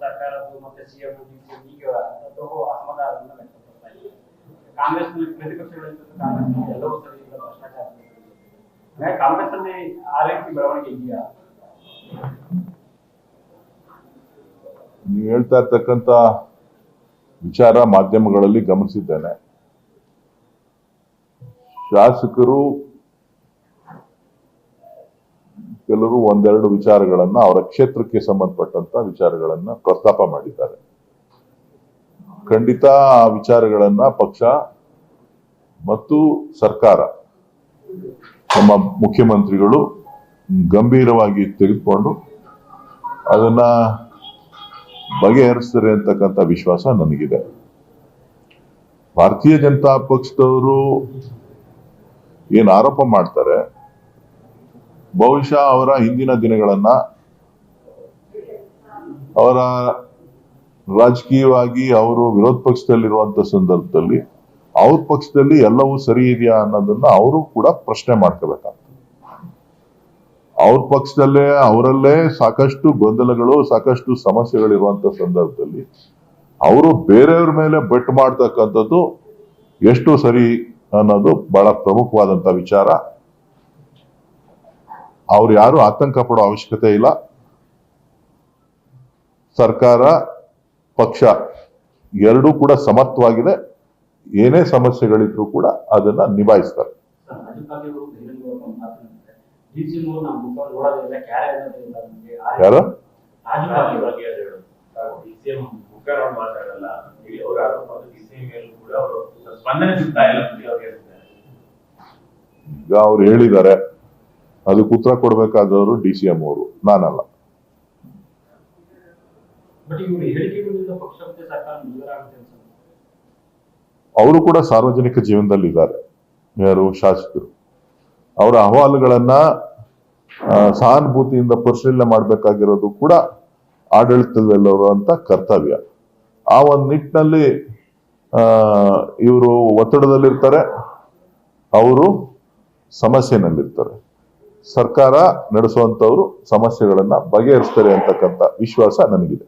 ಸರ್ಕಾರದ್ದು ಮತ್ತೆ ಸಿಎಂ ಅಸಮಾಧಾನ ಕಾಂಗ್ರೆಸ್ ಎಲ್ಲವೂ ಅಲ್ಲಿ ಆ ಬೆಳವಣಿಗೆ ಇದೆಯಾ ನೀವು ಹೇಳ್ತಾ ಇರ್ತಕ್ಕಂಥ ವಿಚಾರ ಮಾಧ್ಯಮಗಳಲ್ಲಿ ಗಮನಿಸಿದ್ದೇನೆ. ಶಾಸಕರು ಕೆಲವರು ಒಂದೆರಡು ವಿಚಾರಗಳನ್ನ ಅವರ ಕ್ಷೇತ್ರಕ್ಕೆ ಸಂಬಂಧಪಟ್ಟಂತ ವಿಚಾರಗಳನ್ನ ಪ್ರಸ್ತಾಪ ಮಾಡಿದ್ದಾರೆ. ಖಂಡಿತ ಆ ವಿಚಾರಗಳನ್ನ ಪಕ್ಷ ಮತ್ತು ಸರ್ಕಾರ, ನಮ್ಮ ಮುಖ್ಯಮಂತ್ರಿಗಳು ಗಂಭೀರವಾಗಿ ತೆಗೆದುಕೊಂಡು ಅದನ್ನ ಬಗೆಹರಿಸ್ತಾರೆ ಅಂತಕ್ಕಂಥ ವಿಶ್ವಾಸ ನನಗಿದೆ. ಭಾರತೀಯ ಜನತಾ ಪಕ್ಷದವರು ಏನು ಆರೋಪ ಮಾಡ್ತಾರೆ ಬಹುಶಃ ಅವರ ಹಿಂದಿನ ದಿನಗಳನ್ನ ಅವರ ರಾಜಕೀಯವಾಗಿ ಅವರು ವಿರೋಧ ಪಕ್ಷದಲ್ಲಿರುವಂತ ಸಂದರ್ಭದಲ್ಲಿ ಅವ್ರ ಪಕ್ಷದಲ್ಲಿ ಎಲ್ಲವೂ ಸರಿ ಇದೆಯಾ ಅನ್ನೋದನ್ನ ಅವರು ಕೂಡ ಪ್ರಶ್ನೆ ಮಾಡ್ಕೋಬೇಕಾಗ್ತದೆ. ಅವ್ರ ಪಕ್ಷದಲ್ಲೇ, ಅವರಲ್ಲೇ ಸಾಕಷ್ಟು ಗೊಂದಲಗಳು, ಸಾಕಷ್ಟು ಸಮಸ್ಯೆಗಳಿರುವಂತ ಸಂದರ್ಭದಲ್ಲಿ ಅವರು ಬೇರೆಯವ್ರ ಮೇಲೆ ಬೆಟ್ ಮಾಡ್ತಕ್ಕಂಥದ್ದು ಎಷ್ಟು ಸರಿ ಅನ್ನೋದು ಬಹಳ ಪ್ರಮುಖವಾದಂತ ವಿಚಾರ. ಅವ್ರು ಯಾರು ಆತಂಕ ಪಡೋ ಅವಶ್ಯಕತೆ ಇಲ್ಲ. ಸರ್ಕಾರ ಪಕ್ಷ ಎರಡೂ ಕೂಡ ಸಮರ್ಥವಾಗಿದೆ. ಏನೇ ಸಮಸ್ಯೆಗಳಿದ್ರು ಕೂಡ ಅದನ್ನ ನಿಭಾಯಿಸ್ತಾರೆ. ಯಾರು? ಈಗ ಅವ್ರು ಹೇಳಿದ್ದಾರೆ. ಅದಕ್ಕೆ ಉತ್ತರ ಕೊಡಬೇಕಾದವರು ಡಿ ಸಿ ಎಂ ಅವರು. ನಾನಲ್ಲ. ಅವರು ಕೂಡ ಸಾರ್ವಜನಿಕ ಜೀವನದಲ್ಲಿ ಇದ್ದಾರೆ ಯಾರು ಶಾಸಕರು. ಅವರ ಅಹವಾಲುಗಳನ್ನ ಸಹಾನುಭೂತಿಯಿಂದ ಪರಿಶೀಲನೆ ಮಾಡಬೇಕಾಗಿರೋದು ಕೂಡ ಆಡಳಿತದಲ್ಲಿರುವಂತ ಕರ್ತವ್ಯ. ಆ ಒಂದು ನಿಟ್ಟಿನಲ್ಲಿ ಇವರು ಒತ್ತಡದಲ್ಲಿರ್ತಾರೆ ಅವರು ಸಮಸ್ಯೆನಲ್ಲಿರ್ತಾರೆ. ಸರ್ಕಾರ ನಡೆಸುವಂತವ್ರು ಸಮಸ್ಯೆಗಳನ್ನ ಬಗೆಹರಿಸ್ತಾರೆ ಅಂತಕ್ಕಂಥ ವಿಶ್ವಾಸ ನನಗಿದೆ.